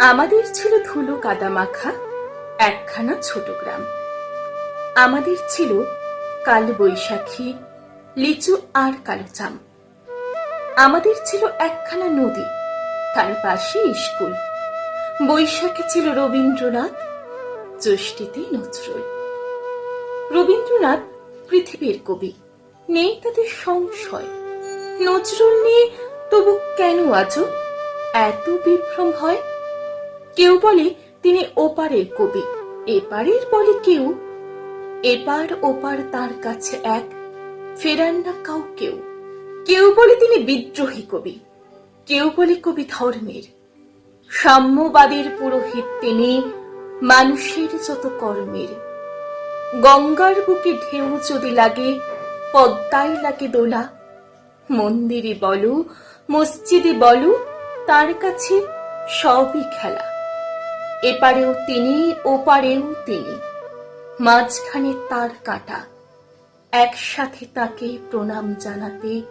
আমাদের ছিল ধুলো কাদা মাখা একখানা ছোট গ্রাম। আমাদের ছিল কাল বৈশাখী, লিচু আর কালো চাম আমাদের ছিল একখানা নদী, তার পাশে স্কুল। বৈশাখে ছিল রবীন্দ্রনাথ, জ্যৈষ্ঠীতে নজরুল। রবীন্দ্রনাথ পৃথিবীর কবি, নেই তাদের সংশয়। নজরুল নিয়ে তবু কেন আজও এত বিভ্রম হয়? কেউ বলে তিনি ওপারের কবি। এপারের বলে কেউ? এপার ওপার তার কাছে এক, ফেরান না কাউ কেউ। কেউ বলে তিনি বিদ্রোহী কবি, কেউ বলে কবি ধর্মের। সাম্যবাদের পুরোহিত তিনি মানুষের যত কর্মের। গঙ্গার বুকে ঢেউ যদি লাগে, পদ্মায় লাগে দোলা। মন্দিরে বলো, মসজিদে বলো, তার কাছে সবই খেলা। এপারেও তিনি, ওপারেও তিনি। মাঝখানে তার কাটা। একসাথে তাকে প্রণাম জানাতে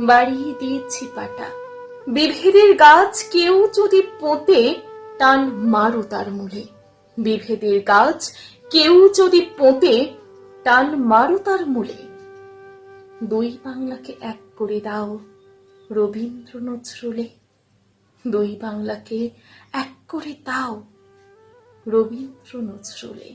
বাড়িয়ে দিয়েছি পাটা। বিভেদের গাছ কেউ যদি পোঁতে, টান মারো তার মূলে। বিভেদের গাছ কেউ যদি পোঁতে, টান মারো তার মূলে। দুই বাংলাকে এক করে দাও, রবীন্দ্র নজরুলে। দুই বাংলাকে এক করে দাও। রবীন্দ্র নজরুলে